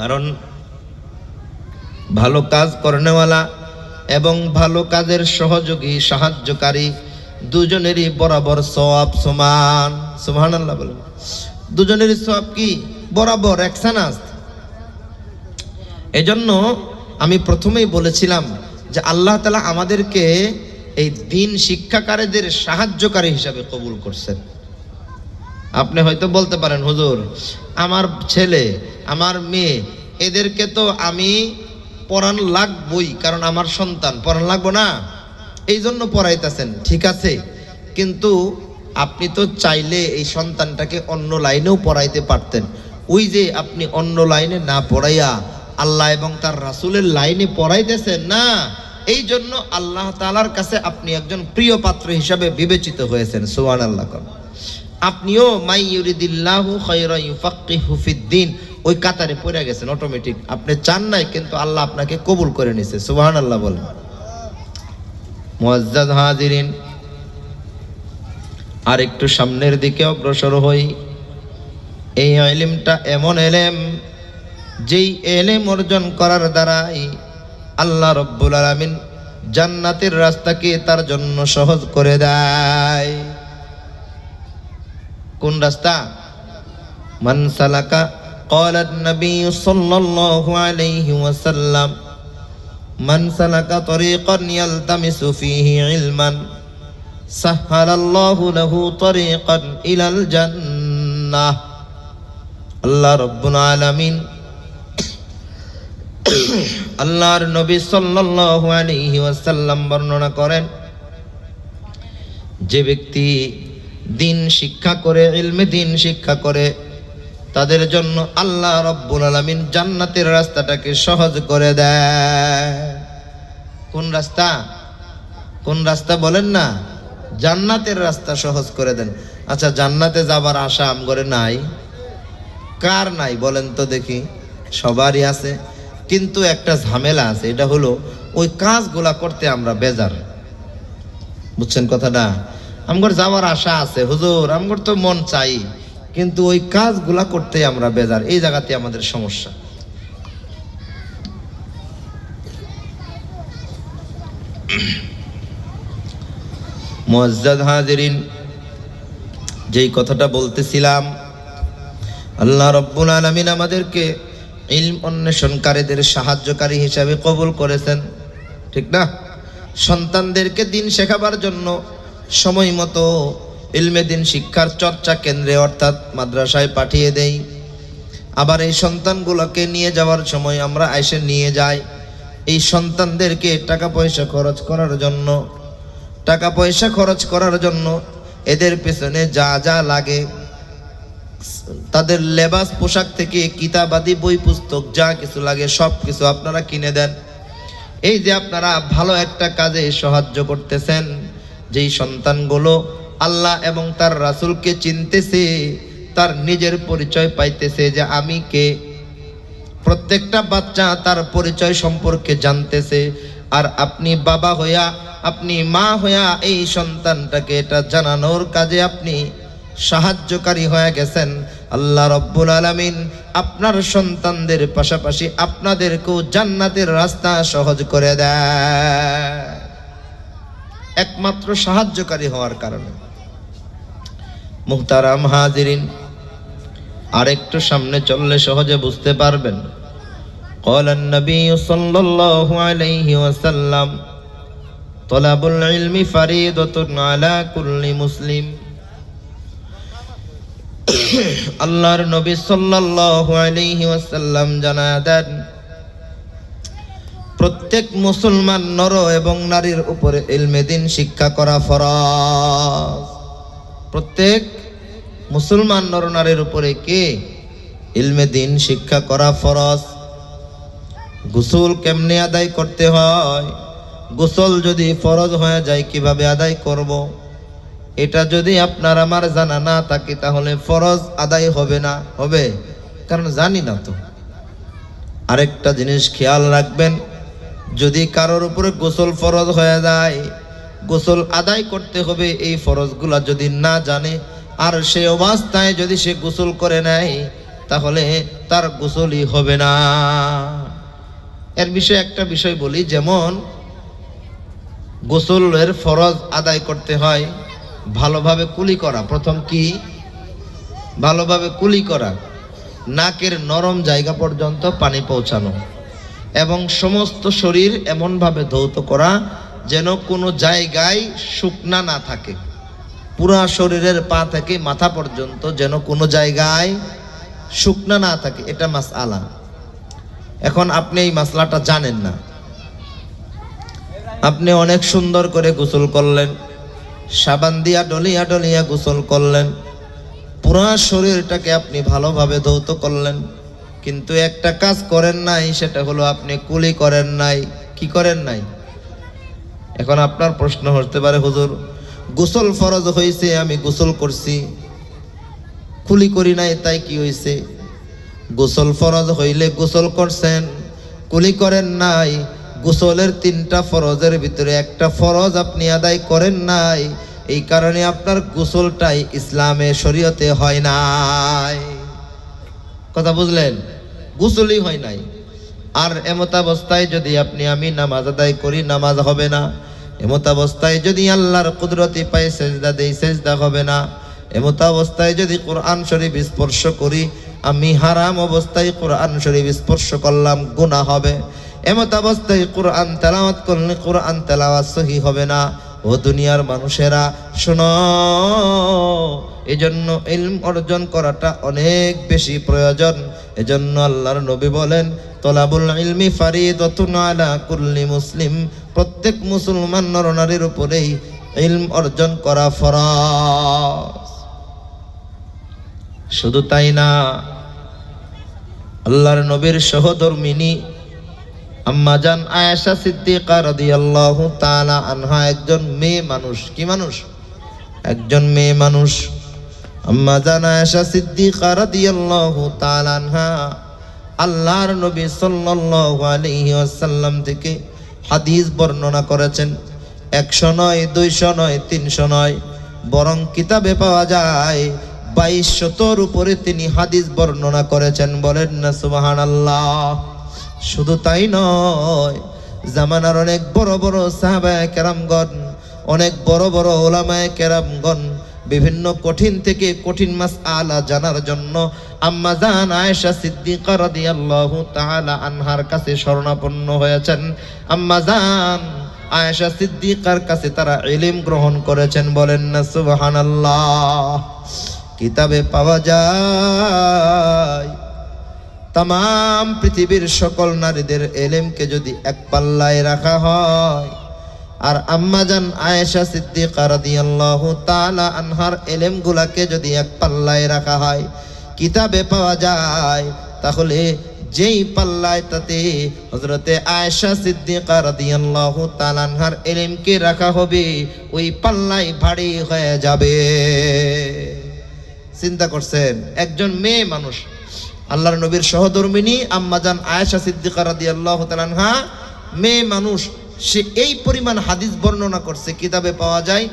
কারণ ভালো কাজ করনেওয়ালা এবং ভালো কাজের সহযোগী, সাহায্যকারী দুজনেরই বরাবর সব সমান। সুবহান আল্লাহ বলেন। দুজনেরই সব কি? বরাবর, একসানাস। এজন্য আমি প্রথমেই বলেছিলাম যে আল্লাহ তালা আমাদেরকে এই দিন শিক্ষাকারীদের সাহায্যকারী হিসাবে কবুল করছেন। আপনি হয়তো বলতে পারেন, হুজুর, আমার ছেলে, আমার মেয়ে, এদেরকে তো আমি পড়ান লাগবই, কারণ আমার সন্তান, পড়ান লাগবো না। এই জন্য পড়াইতেছেন, ঠিক আছে। কিন্তু আপনি তো চাইলে এই সন্তানটাকে অন্য লাইনেও পড়াইতে পারতেন। ওই যে আপনি অন্য লাইনে না পড়াইয়া আল্লাহ এবং তার রাসুলের লাইনে পড়াইতেছেন না এই জন্য আল্লাহ তাআলার কাছে আপনি একজন প্রিয় পাত্র হিসাবে বিবেচিত হয়েছেন সুবহান আল্লাহ আপনিও মাই ইউরিদিল্লাহু খায়রা ইউফাক্কিহু ফিদ্দিন। ওই কাতারে পড়ে গেছেন অটোমেটিক আপনি চান নাই, কিন্তু আল্লাহ আপনাকে কবুল করে নিছে। সুবহানাল্লাহ বলেন। মুআজ্জাজ হাজিরিন আর একটু সামনের দিকে অগ্রসর হই। এই ইলমটা এমন এলেম, যেই এলেম অর্জন করার দ্বারাই আল্লাহ রব্বুল আলামিন জান্নাতের রাস্তাকে তার জন্য সহজ করে দেয়। কোন রাস্তা মান সালাকা قال النبي صلى الله عليه وسلم من سلك طريقا يلتمس فيه علما سهل الله له طريقا إلى الجنة الله رب العالمين আল্লাহর নবী সাল্লাল্লাহু আলাইহি ওয়াসাল্লাম বর্ণনা করেন যে ব্যক্তি দিন শিক্ষা করে, ইলমে দিন শিক্ষা করে, তাদের জন্য আল্লাহ রব্বুল আলামিন জান্নাতের রাস্তাটাকে সহজ করে দেয়। কোন রাস্তা? কোন রাস্তা বলেন না? জান্নাতের রাস্তা সহজ করে দেন। আচ্ছা জান্নাতে যাবার আশা আম করে নাই। কার নাই বলেন তো দেখি। সবারই আছে। কিন্তু একটা ঝামেলা আছে, এটা হলো ওই কাজগুলা করতে আমরা বেজার। বুঝছেন কথাটা? আমগর যাওয়ার আশা আছে, হুজুর, আমগর তো মন চাই, কিন্তু ওই কাজগুলা করতে আমরা বেজার, এই জায়গাতে আমাদের সমস্যা। মুআজ্জাদ হাজিরিন, যেই কথাটা বলতেছিলাম, আল্লাহ রব্বুল আলামিন আমাদেরকে ইলম অন্বেষণকারীদের সাহায্যকারী হিসাবে কবুল করেছেন, ঠিক না? সন্তানদেরকে দিন শেখাবার জন্য সময় মতো ইলমে দিন শিক্ষার চর্চা কেন্দ্রে অর্থাৎ মাদ্রাসায় পাঠিয়ে দেই। আবার এই সন্তানগুলোকে নিয়ে যাওয়ার সময় আমরা এসে নিয়ে যাই। এই সন্তানদেরকে টাকা পয়সা খরচ করার জন্য। টাকা পয়সা খরচ করার জন্য এদের পেছনে যা যা লাগে। তাদের লেবাস, পোশাক থেকে কিতাবাদি বই, পুস্তক, যা কিছু লাগে, সব কিছু আপনারা কিনে দেন। এই যে আপনারা ভালো একটা কাজে সাহায্য করতেছেন। যেই সন্তানগুলো আল্লাহ এবং তার রাসূলকে চিনতেছে, তার নিজের পরিচয় পাইতেছে যে আমি কে। প্রত্যেকটা বাচ্চা তার পরিচয় সম্পর্কে জানতেছে, আর আপনি বাবা হইয়া, আপনি মা হইয়া এই সন্তানটাকে এটা জানানোর কাজে আপনি সাহায্যকারী হয়ে গেছেন। আল্লাহ রব্বুল আলামিন আপনার সন্তানদের পাশাপাশি আপনাদেরকেও জান্নাতের রাস্তা সহজ করে দেয়। একমাত্র সাহায্যকারী হওয়ার কারণে মুহতারাম হাজিরিন আরেকটু সামনে চললে সহজে বুঝতে পারবেন قال النبي صلى الله عليه وسلم طلب العلم فريضة على كل مسلم আল্লাহর নবী সাল্লাল্লাহু আলাইহি ওয়াসাল্লাম জানায় দেন প্রত্যেক মুসলমান নর এবং নারীর উপরে ইলমে দিন শিক্ষা করা ফরজ। প্রত্যেক মুসলমান নর নারীর উপরে কে? ইলমে দিন শিক্ষা করা ফরজ। গোসল কেমনে আদায় করতে হয়? গোসল যদি ফরজ হয়ে যায়, কীভাবে আদায় করব। এটা যদি আপনার আমার জানা না থাকে, তাহলে ফরজ আদায় হবে না। হবে? কারণ জানি না তো। আরেকটা জিনিস খেয়াল রাখবেন যদি কারোর উপরে গোসল ফরজ হয়ে যায়, গোসল আদায় করতে হবে, এই ফরজগুলা যদি না জানে, আর সে অবস্থায় যদি সে গোসল করে নেয়, তাহলে তার গোসলই হবে না। এর বিষয়ে একটা বিষয় বলি, যেমন গোসলের ফরজ আদায় করতে হয়, ভালোভাবে কুলি করা। প্রথম কি? ভালোভাবে কুলি করা। নাকের নরম জায়গা পর্যন্ত পানি পৌঁছানো। এবং সমস্ত শরীর এমনভাবে ধৌত করা যেন কোনো জায়গায় শুকনা না থাকে। পুরা শরীরের পা থেকে মাথা পর্যন্ত যেন কোনো জায়গায় শুকনা না থাকে, এটা মাস আলা এখন আপনি এই মাসলাটা জানেন না। আপনি অনেক সুন্দর করে গোসল করলেন, সাবান দিয়া ডলিয়া ডলিয়া গোসল করলেন, পুরা শরীরটাকে আপনি ভালোভাবে ধৌত করলেন। কিন্তু একটা কাজ করেন নাই, সেটা হলো আপনি কুলি করেন নাই। কি করেন নাই? এখন আপনার প্রশ্ন হতে পারে, হুজুর, গোসল ফরজ হয়েছে আমি গোসল করছি, কুলি করি নাই, তাই কি হয়েছে গোসল ফরজ হইলে গোসল করছেন, কুলি করেন নাই, গোসলের তিনটা ফরজের ভিতরে একটা ফরজ আপনি আদায় করেন নাই, এই কারণে আপনার গোসলটাই ইসলামে শরীয়তে হয় নাই। কথা বুঝলেন? গোসলই হয় নাই। আর এমতাবস্থায় যদি আপনি আমি নামাজ আদায় করি, নামাজ হবে না। এমতাবস্থায় যদি আল্লাহর কুদরতি পাই সেজদা দেই, সেজদা হবে না। এমতাবস্থায় যদি কোরআন শরীফ স্পর্শ করি, আমি হারাম অবস্থায় কোরআন শরীফ স্পর্শ করলাম, গুনাহ হবে। এমত অবস্থায় কোরআন তেলাওয়াত করলে কোরআন তেলাওয়াত সহি হবে না। ও দুনিয়ার মানুষেরা, শোনো, এজন্য ইলম অর্জন করাটা অনেক বেশি প্রয়োজন। এজন্য আল্লাহর নবী বলেন, তলাবুল ইলমি ফারিদাতুন আলা কুল্লি মুসলিম। প্রত্যেক মুসলমান নরনারীর উপরেই ইলম অর্জন করা ফরজ। শুধু তাই না, আল্লাহর নবীর সহধর্মিনী আম্মাজান আয়েশা সিদ্দিকা রাদিয়াল্লাহু তাআলা আনহা, একজন মেয়ে মানুষ। কি মানুষ? একজন মেয়ে মানুষ। আম্মাজান আয়েশা সিদ্দিকা রাদিয়াল্লাহু তাআলা আনহা, আল্লাহর নবী সাল্লাল্লাহু আলাইহি ওয়াসাল্লাম থেকে হাদিস বর্ণনা করেছেন, একশো নয়, দুইশো নয়, তিনশো নয়, বরং কিতাবে পাওয়া যায়, বাইশ শতর উপরে তিনি হাদিস বর্ণনা করেছেন। বলেন না সুবাহান আল্লাহ শুধু তাই নয়, জামানার অনেক বড় বড় সাহাবায় কেরামগণ, অনেক বড় বড় ওলামায় কেরামগণ, বিভিন্ন কঠিন থেকে কঠিন মাস আলা জানার জন্য আম্মা জান আয়েশা সিদ্দিকা রাদিয়াল্লাহু তাআলা আনহার কাছে শরণাপন্ন হয়েছেন। আম্মা জান আয়েশা সিদ্দিকার কাছে তারা ইলিম গ্রহণ করেছেন বলেন না, সুবহানাল্লাহ। কিতাবে পাওয়া যায় তাম পৃথিবীর সকল নারীদের এলেমকে যদি এক পাল্লায় রাখা হয়। আর আম্মাজান আয়েশা সিদ্দিকা রাদিয়াল্লাহু তাআলা আনহার এলেমগুলাকে যদি এক পাল্লায় রাখা হয়, কিতাবে পাওয়া যায়, তাহলে যেই পাল্লায় তাতে হজরতে আয়েশা সিদ্দিকা রাদিয়াল্লাহু তাআলা আনহার এলেমকে রাখা হবে, ওই পাল্লায় ভারী হয়ে যাবে। চিন্তা করছেন, একজন মেয়ে মানুষ আল্লাহর নবীর সহধর্মিনী আম্মাজান আয়েশা সিদ্দিকা রাদিয়াল্লাহু তাআলা মেয়ে মানুষ, সে এই পরিমাণ হাদিস বর্ণনা করছে, কিতাবে পাওয়া যায়,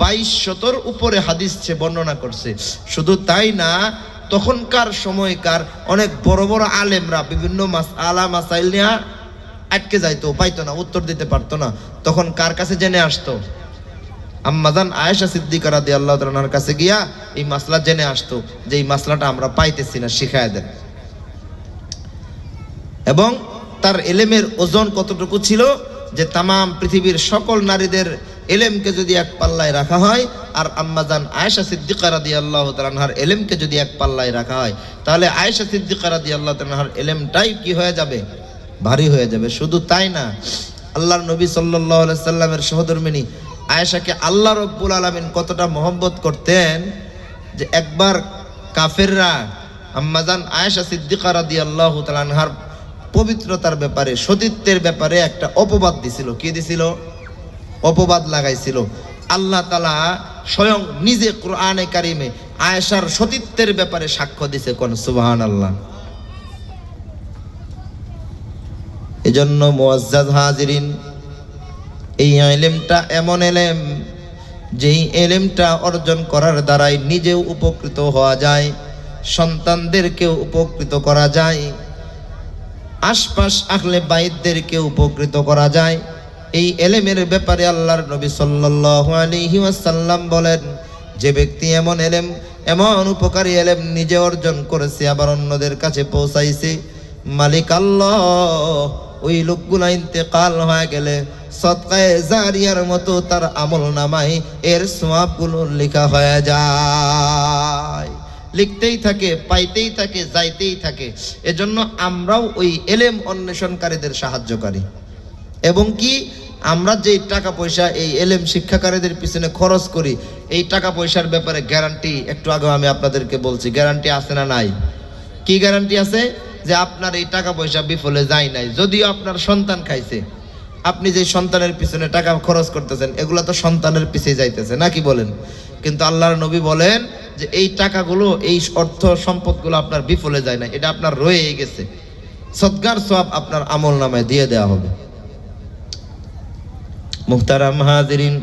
বাইশ শতর উপরে হাদিস সে বর্ণনা করছে। শুধু তাই না, তখনকার সময়কার অনেক বড় বড় আলেমরা বিভিন্ন মাস, আলা মাসাইল নিয়ে আটকে যাইতো, পাইতো না, উত্তর দিতে পারতো না। তখন কার কাছে জেনে আসতো? আম্মাজান আয়েশা সিদ্দিকা রাদি আল্লাহ তালার কাছে গিয়া এই মাসলা জেনে আসতো যে এই মাসলাটা আমরা পাইতেছি না, শিখায় দেন। এবং তার এলেমের ওজন কতটুকু ছিল যে তামাম পৃথিবীর সকল নারীদের এলেমকে যদি এক পাল্লায় রাখা হয়, আর আম্মাজান আয়েশা সিদ্দিকা রাদি আল্লাহ তালাহার এলেমকে যদি এক পাল্লায় রাখা হয়, তাহলে আয়েশা সিদ্দিকা রাদি আল্লাহ তালাহার এলেমটাই কি হয়ে যাবে? ভারী হয়ে যাবে। শুধু তাই না, আল্লাহর নবী সাল্লাহ সাল্লামের সহধর্মিনী আয়েশাকে আল্লাহ রব্বুল আলমিন কতটা মহব্বত করতেন যে একবার কাফেররা আম্মাজান আয়েশা সিদ্দিকা রাদি আল্লাহ তালানহার পবিত্রতার ব্যাপারে, সতীত্বের ব্যাপারে একটা অপবাদ দিছিল। কি দিছিল? অপবাদ লাগাইছিল। আল্লাহ তালা স্বয়ং নিজে কোরআনে কারিমে আয়েশার সতীত্বের ব্যাপারে সাক্ষ্য দিছে কোন সুবাহান আল্লাহ এজন্য মুআজ্জাজ হাজিরিন, এই এলেমটা এমন এলেম, যেই এলেমটা অর্জন করার দ্বারাই নিজেও উপকৃত হওয়া যায়, সন্তানদেরকেও উপকৃত করা যায়। আশপাশ আখলে বাইদদেরকে উপকৃত করা যায়। এই এলেমের ব্যাপারে আল্লাহর নবী সাল্লাল্লাহু আলাইহি ওয়াসাল্লাম বলেন, যে ব্যক্তি এমন এলেম, এমন উপকারী এলেম নিজে অর্জন করেছে, আবার অন্যদের কাছে পৌঁছাইছে, মালিক আল্লাহ, ওই লোকগুলা ইন্তেকাল হয়ে গেলে সৎকায়ে জারিয়ার মতো তার আমল নামায় এর সোয়াবগুলো লেখা হয়ে যায়। লিখতেই থাকে, পাইতেই থাকে, যাইতেই থাকে। এজন্য আমরাও ওই এলেম অন্বেষণকারীদের সাহায্যকারী। এবং কি? আমরা যে টাকা পয়সা এই এলেম শিক্ষাকারীদের পিছনে খরচ করি, এই টাকা পয়সার ব্যাপারে গ্যারান্টি একটু আগে আমি আপনাদেরকে বলছি গ্যারান্টি আছে না নাই? কি গ্যারান্টি আছে? যে আপনার এই টাকা পয়সা বিফলে যায় নাই। যদিও আপনার সন্তান খাইছে, আপনি যে সন্তানের পিছনে টাকা খরচ করতেছেন, এগুলো তো সন্তানের পিছে যাইতেছে নাকি বলেন? কিন্তু আল্লাহর নবী বলেন যে এই টাকাগুলো, এই অর্থ সম্পদগুলো আপনার বিফলে যায় না এটা আপনার রয়ে গেছে। সৎকার সব আপনার আমল নামায় দিয়ে দেওয়া হবে। মুখতারাম হাজিরিন,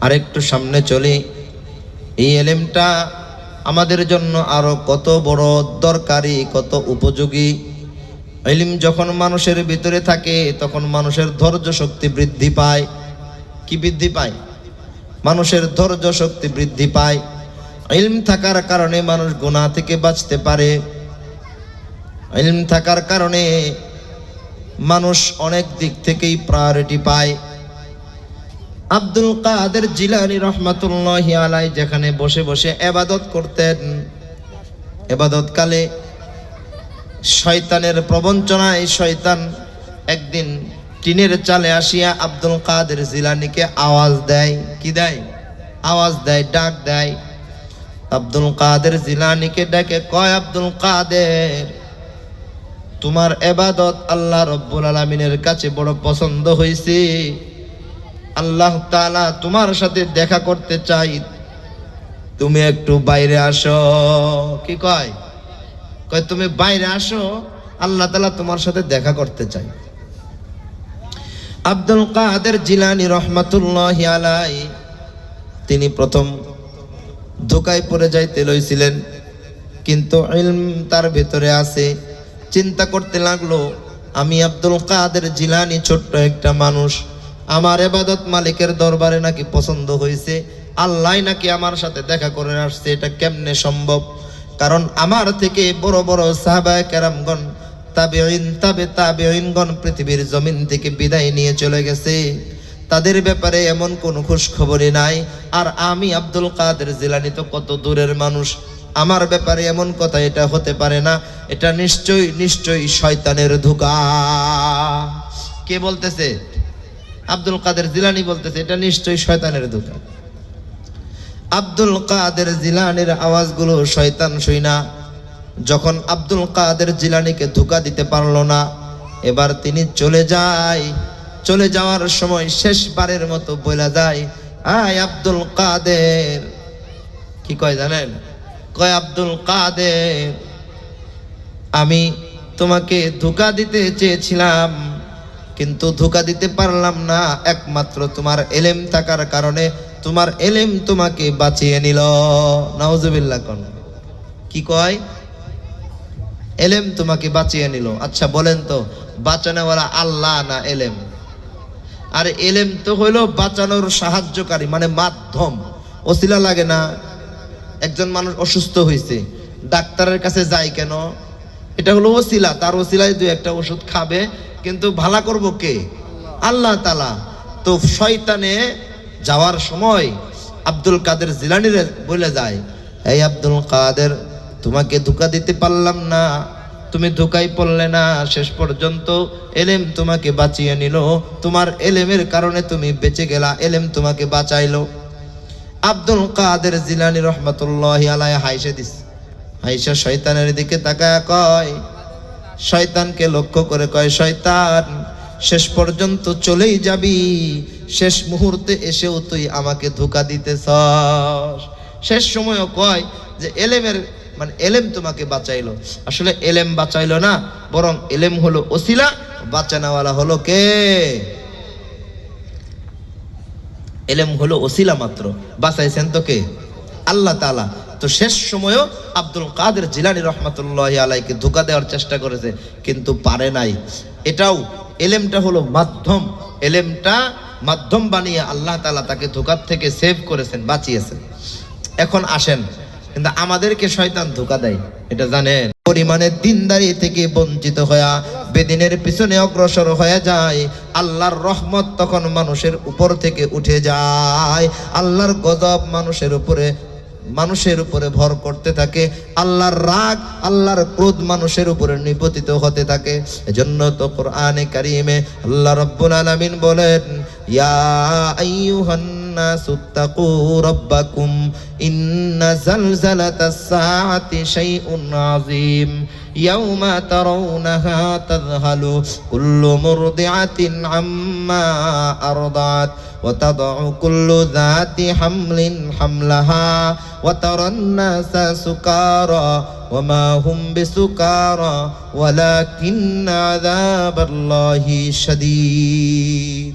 আরেকটু সামনে চলি। এই এলেমটা আমাদের জন্য আরও কত বড় দরকারি, কত উপযোগী। এলিম যখন মানুষের ভিতরে থাকে, তখন মানুষের ধৈর্য শক্তি বৃদ্ধি পায়। কি বৃদ্ধি পায়? মানুষের ধৈর্য শক্তি বৃদ্ধি পায়। ইলম থাকার কারণে মানুষ গোনা থেকে বাঁচতে পারে। ইলম থাকার কারণে মানুষ অনেক দিক থেকেই প্রায়োরিটি পায়। আব্দুল কাদের জিলানি রহমাতুল্লাহ আলাই যেখানে বসে বসে এবাদত করতেন। এবাদত কালে শয়তানের প্রবঞ্চনায় শয়তান একদিন টিনের চালে আসিয়া আব্দুল কাদের জিলানিকে আওয়াজ দেয়। কি দেয়? আওয়াজ দেয়, ডাক দেয়। আব্দুল কাদের জিলানিকে ডেকে কয়, আব্দুল কাদের, তোমার এবাদত আল্লাহ রব্বুল আলমিনের কাছে বড় পছন্দ হয়েছে আল্লাহ তাআলা তোমার সাথে দেখা করতে চাই। তুমি একটু বাইরে আসো। কি কয়? কয়, তুমি বাইরে আসো, আল্লাহ তালা তোমার সাথে দেখা করতে চাই। আব্দুল কাদের জিলানি রহমাতুল্লাহ আলাই তিনি প্রথম ধোকায় পড়ে যাইতে লইছিলেন। কিন্তু ইলম তার ভেতরে আছে। চিন্তা করতে লাগল, আমি আব্দুল কাদের জিলানি ছোট্ট একটা মানুষ। আমার এবাদত মালিকের দরবারে নাকি পছন্দ হয়েছে আল্লাহ নাকি আমার সাথে দেখা করে আসছে। এটা কেমনে সম্ভব? কারণ আমার থেকে বড় বড় সাহাবায়ে কেরামগণ তাবেইন তাবে তাবেইনগণ পৃথিবীর জমিন থেকে বিদায় নিয়ে চলে গেছে। তাদের ব্যাপারে এমন কোনো খোঁজ খবরই নাই। আর আমি আব্দুল কাদের জিলানি তো কত দূরের মানুষ। আমার ব্যাপারে এমন কথা এটা হতে পারে না। এটা নিশ্চয়ই নিশ্চয়ই শয়তানের ধোকা। কে বলতেছে? আব্দুল কাদের জিলানি বলতেছে, এটা নিশ্চয়ই শয়তানের ধোকা। আব্দুল কাদের জিলানির আওয়াজগুলো শয়তান শুই না। যখন আব্দুল কাদের জিলানিকে ধোকা দিতে পারল না, এবার তিনি চলে যায়। চলে যাওয়ার সময় শেষবারের মতো বলে যায়, আয় আব্দুল কাদের। কি কয় জানেন? কয়, আব্দুল কাদের, আমি তোমাকে ধোকা দিতে চেয়েছিলাম, কিন্তু ধোকা দিতে পারলাম না। একমাত্র তোমার এলেম থাকার কারণে তোমার এলেম তোমাকে বাঁচিয়ে নিল। নাউজুবিল্লাহ কোন। কি কয়? এলেম তোমাকে বাঁচিয়ে নিল। আচ্ছা বলেন তো, বাঁচানোওয়ালা আল্লাহ না এলেম? আর এলেম তো হইল বাঁচানোর সাহায্যকারী মানে মাধ্যম। ওসিলা লাগে না? একজন মানুষ অসুস্থ হয়েছে ডাক্তারের কাছে যায় কেন? এটা হলো ওসিলা তার ওসিলায় দু একটা ওষুধ খাবে, কিন্তু ভালা করব কে? আল্লাহ তালা তো শয়তানে যাওয়ার সময় আব্দুল কাদের জিলানিরে বলে যায়, এই আব্দুল কাদের, তোমাকে ধোকা দিতে পারলাম না। তুমি ধোকাই পড়লে না, শেষ পর্যন্ত এলেম তোমাকে বাঁচিয়ে নিল। তোমার এলেমের কারণে তুমি বেঁচে গেলা, এলেম তোমাকে বাঁচাইলো। আব্দুল কাদের জিলানি রহমতুল্লাহ আলাই হাইসে দিস। হাইসা শয়তানের দিকে তাকায় কয়, শয়তানকে লক্ষ্য করে কয়, শয়তান, শেষ পর্যন্ত চলেই যাবি। শেষ মুহূর্তে এসেও তুই আমাকে ধোকা দিতেছ শেষ সময়ও কয় যে, এলেমের মানে এলেম তোমাকে বাঁচাইলো। আসলে এলেম বাঁচাইলো না, বরং এলেম হলো ওসিলা, বাঁচানোওয়ালা হলো কে? এলেম হলো ওসিলা মাত্র। বাঁচাইছেন তো কে? আল্লাহ তালা তো শেষ সময়ও আব্দুল কাদের জিলানি রহমতুল্লাহ আলাইকে ধোকা দেওয়ার চেষ্টা করেছে, কিন্তু পারে নাই। এটাও এলেমটা হলো মাধ্যম। এলেমটা মাধ্যম বানিয়ে আল্লাহ তালা তাকে ধোকার থেকে সেভ করেছেন, বাঁচিয়েছেন। এখন আসেন। কিন্তু আমাদেরকে শয়তান ধোকা দেয়। এটা জানেন? পরিমাণে দিনদারি থেকে বঞ্চিত হয়ে বেদিনের পিছনে অগ্রসর হয়ে যায়। আল্লাহর রহমত তখন মানুষের উপর থেকে উঠে যায়। আল্লাহর গজব মানুষের উপরে মানুষের উপরে ভর করতে থাকে। আল্লাহর রাগ, আল্লাহর ক্রোধ মানুষের উপরে নিপতিত হতে থাকে। এজন্য তো কোরআনে কারিমে আল্লাহ রব্বুল আলামিন বলেন, ইয়া আইয়ুহান الناس اتقوا ربكم إن زلزلة الساعة شيء عظيم يوم ترونها تذهل كل مرضعة عما أرضعت وتضع كل ذات حمل حملها وترى الناس سكارى وما هم بسكارى ولكن عذاب الله شديد.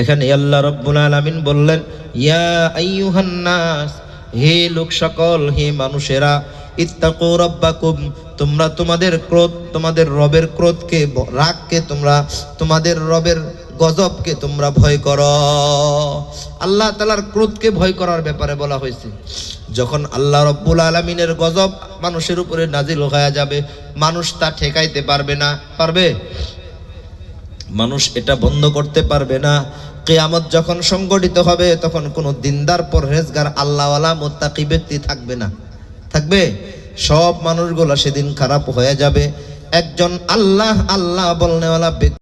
এখানে আল্লাহ রব্বুল আলামিন বললেন, ইয়া আইয়ুহান নাস হে লোক সকল, হে মানুষেরা, ইত্তাকু রাব্বাকুম, তোমরা তোমাদের ক্রোধ, তোমাদের রবের ক্রোধকে, রাগকে তোমরা, তোমাদের রবের গজবকে তোমরা ভয় করো। আল্লাহ তালার ক্রোধকে ভয় করার ব্যাপারে বলা হয়েছে। যখন আল্লাহ রব্বুল আলমিনের গজব মানুষের উপরে নাজিল হয়ে যাবে, মানুষ তা ঠেকাইতে পারবে না, পারবে? মানুষ এটা বন্ধ করতে পারবে না। কেয়ামত যখন সংগঠিত হবে, তখন কোনো দিনদার পর রেজগার আল্লাহওয়ালা, মোত্তাকি ব্যক্তি থাকবে না। থাকবে? সব মানুষগুলো সেদিন খারাপ হয়ে যাবে। একজন আল্লাহ আল্লাহ বলনেওয়ালা ব্যক্তি